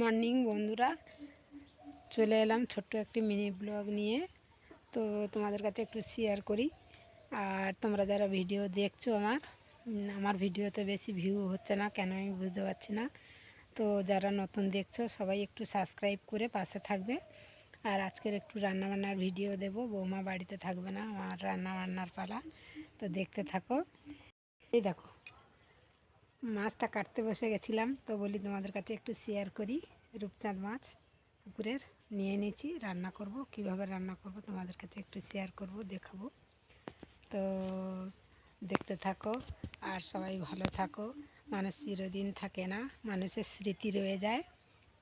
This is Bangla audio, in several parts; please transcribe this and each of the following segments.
মর্নিং, বন্ধুরা। চলে এলাম ছোট্ট একটি মিনি ব্লগ নিয়ে। তো তোমাদের কাছে একটু শেয়ার করি। আর তোমরা যারা ভিডিও দেখছ আমার আমার ভিডিওতে বেশি ভিউ হচ্ছে না, কেন আমি বুঝতে পারছি না। তো যারা নতুন দেখছ, সবাই একটু সাবস্ক্রাইব করে পাশে থাকবে। আর আজকের একটু রান্নাবান্নার ভিডিও দেব। বৌমা বাড়িতে থাকবে না, আমার রান্নাবান্নার পালা। তো দেখতে থাকো। এই দেখো মাছটা কাটতে বসে গেছিলাম, তো বলি তোমাদের কাছে একটু শেয়ার করি। রূপচাঁদ মাছ পুকুরের, নিয়ে নিয়েছি, রান্না করব, কীভাবে রান্না করব তোমাদের কাছে একটু শেয়ার করব, দেখাবো। তো দেখতে থাকো আর সবাই ভালো থাকো, মানুষ চিরদিন থাকে না, মানুষের স্মৃতি রয়ে যায়।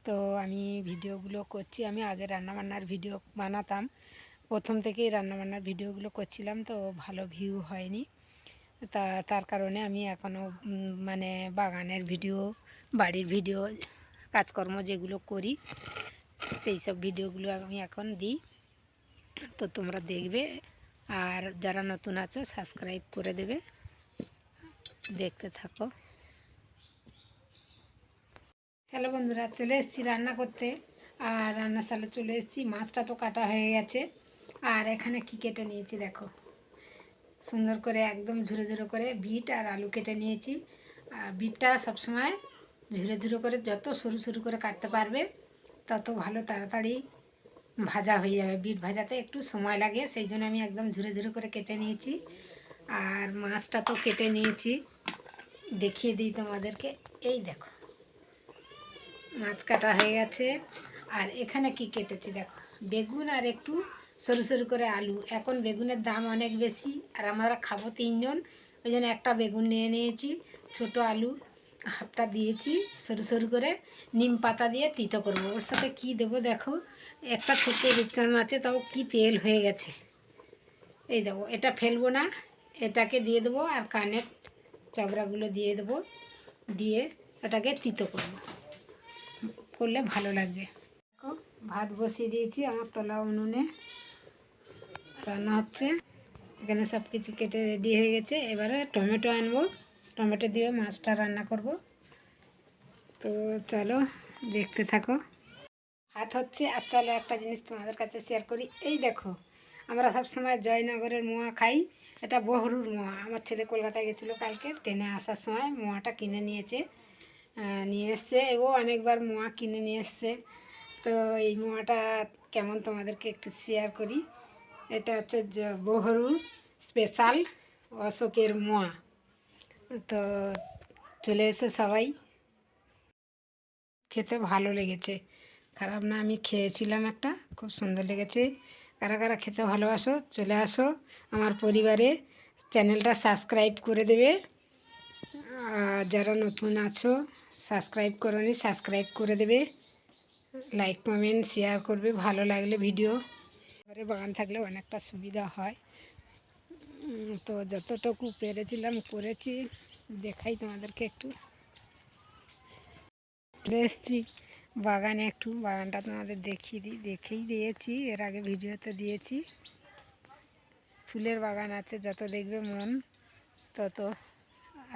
তো আমি ভিডিওগুলো করছি, আমি আগে রান্নাবান্নার ভিডিও বানাতাম, প্রথম থেকেই রান্নাবান্নার ভিডিওগুলো করছিলাম, তো ভালো ভিউ হয়নি। তা, তার কারণে আমি এখনও মানে বাগানের ভিডিও, বাড়ির ভিডিও, কাজকর্ম যেগুলো করি, সেই সব ভিডিওগুলো আমি এখন দিই। তো তোমরা দেখবে, আর যারা নতুন আছো, সাবস্ক্রাইব করে দেবে। দেখতে থাকো। হ্যালো বন্ধুরা, চলে এসেছি রান্না করতে। আর রান্নার সালে চলে এসেছি, মাছটা তো কাটা হয়ে গেছে। আর এখানে কি কেটে নিয়েছি দেখো। সুন্দর করে একদম ঝুরো ঝুরো করে বিট আর আলু কেটে নিয়েছি। আর বিটটা সবসময় ঝুরো ঝুরো করে যত সরু সরু করে কাটতে পারবে, তত ভালো তাড়াতাড়ি ভাজা হয়ে যাবে। বিট ভাজাতে একটু সময় লাগে, সেই জন্য আমি একদম ঝুরো ঝুরো করে কেটে নিয়েছি। আর মাছটা তো কেটে নিয়েছি। দেখিয়ে দিই তোমাদেরকে। এই দেখো, মাছ কাটা হয়ে গেছে। আর এখানে কি কেটেছি দেখো, বেগুন আর একটু সরু সরু করে আলু। এখন বেগুনের দাম অনেক বেশি, আর আমরা খাব তিনজন। ওই জন্য একটা বেগুন নিয়ে নিয়েছি, ছোট আলু, হাফটা দিয়েছি, সরু সরু করে নিম পাতা দিয়ে তিতো করব। ওর সাথে কী দেবো দেখো, একটা ছোটো রূপচাঁদ আছে তাও কি তেল হয়ে গেছে। এই দেবো এটা ফেলব না, এটাকে দিয়ে দেবো, আর কানের চাবড়াগুলো দিয়ে দেবো, দিয়ে এটাকে তিতো করব। করলে ভালো লাগবে। ভাত বসিয়ে দিয়েছি আমার তলা উনুনে। রান্না হচ্ছে। এখানে সব কিছু কেটে রেডি হয়ে গেছে। এবারে টমেটো আনব। টমেটো দিয়ে মাছটা রান্না করব। তো চলো, দেখতে থাকো। হাত হচ্ছে আর চলো একটা জিনিস তোমাদের কাছে শেয়ার করি। এই দেখো, আমরা সব সময় জয়নগরের মোয়া খাই। এটা বহরুর মোয়া। আমার ছেলে কলকাতায় গেছিল কালকে, ট্রেনে আসার সময় মোয়াটা কিনে নিয়েছে নিয়ে এসছে। ও অনেকবার মোয়া কিনে নিয়ে এসছে। তো এই মোয়াটা কেমন তোমাদেরকে একটু শেয়ার করি। এটা হচ্ছে বহরুর স্পেশাল অশোকের মোয়া। তো চলে এসে সবাই। খেতে ভালো লেগেছে। খারাপ না, আমি খেয়েছিলাম একটা, খুব সুন্দর লেগেছে। কারা কারা খেতে ভালোবাসো, চলে আসো আমার পরিবারে। চ্যানেলটা সাবস্ক্রাইব করে দেবে। যারা নতুন আছো, সাবস্ক্রাইব করনি, সাবস্ক্রাইব করে দেবে। লাইক, কমেন্ট, শেয়ার করবে। ভালো লাগলে ভিডিও ঘরে বাগান থাকলে অনেকটা সুবিধা হয়। তো যতটুকু পেরেছিলাম করেছি। দেখাই তোমাদেরকে একটু। এসছি বাগানে একটু। বাগানটা তোমাদের দেখিয়ে দিই দেখেই দিয়েছি। এর আগে ভিডিওতে দিয়েছি। ফুলের বাগান আছে, যত দেখবে মন তত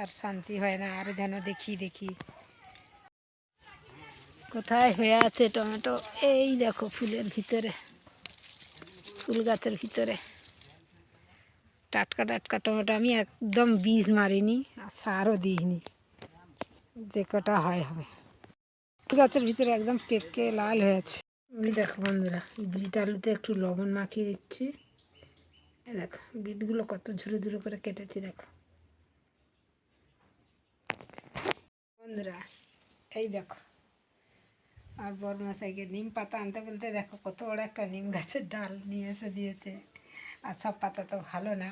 আর শান্তি হয় না। আর যেন দেখি দেখি। কোথায় হয়ে আছে টমেটো? এই দেখো ফুলের ভিতরে। ফুল গাছের ভিতরে। টাটকা টাটকা টমেটো, আমি একদম বীজ মারিনি আর সারও দিইনি। যে কটা হয় হবে। ফুল গাছের ভিতরে একদম পেকে লাল হয়ে আছে। ওই দেখো বন্ধুরা বিট আলুতে একটু লবণ মাখিয়ে দিচ্ছি। দেখো, বিটগুলো কত ঝুরো ঝুরো করে কেটেছি, দেখো। বন্ধুরা, এই দেখো আর বরমাসাইকে নিম পাতা আনতে বলতে দেখো কত বড় একটা নিম গাছের ডাল নিয়ে এসে দিয়েছে। আর সব পাতা তো ভালো না।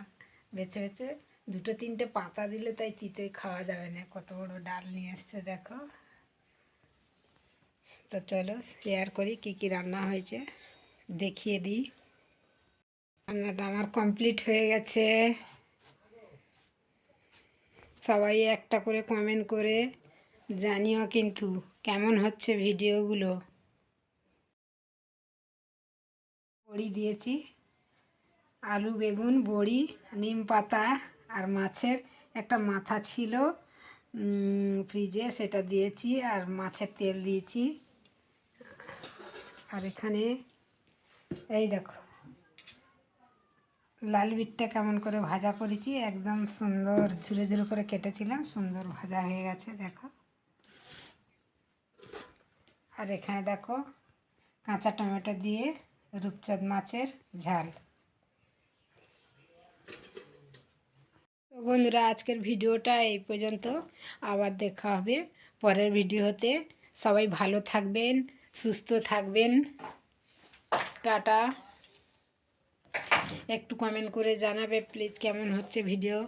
বেছে বেছে দুটো তিনটে পাতা দিলে তাই তিতই খাওয়া যাবে না। কত বড় ডাল নিয়ে এসছে দেখো। তো চলো শেয়ার করি কি কি রান্না হয়েছে। দেখিয়ে দিই। রান্নাটা আমার কমপ্লিট হয়ে গেছে। সবাই একটা করে কমেন্ট করে জানিও কিন্তু, কেমন হচ্ছে ভিডিওগুলো? বড়ি দিয়েছি, আলু, বেগুন, বড়ি, নিম পাতা আর মাছের একটা মাথা ছিল ফ্রিজে সেটা দিয়েছি আর মাছের তেল দিয়েছি। আর এখানে, এই দেখো, লাল বিটটা কেমন করে ভাজা করেছি, একদম সুন্দর, ঝুরে ঝুরে করে কেটেছিলাম, সুন্দর ভাজা হয়ে গেছে, দেখো। আর এখানে দেখো কাঁচা টমেটো দিয়ে রূপচাঁদ মাছের ঝাল। তো বন্ধুরা, আজকের ভিডিওটা এই পর্যন্ত। আবার দেখা হবে পরের ভিডিওতে। সবাই ভালো থাকবেন, সুস্থ থাকবেন। টাটা। একটু কমেন্ট করে জানাবে প্লিজ কেমন হচ্ছে ভিডিও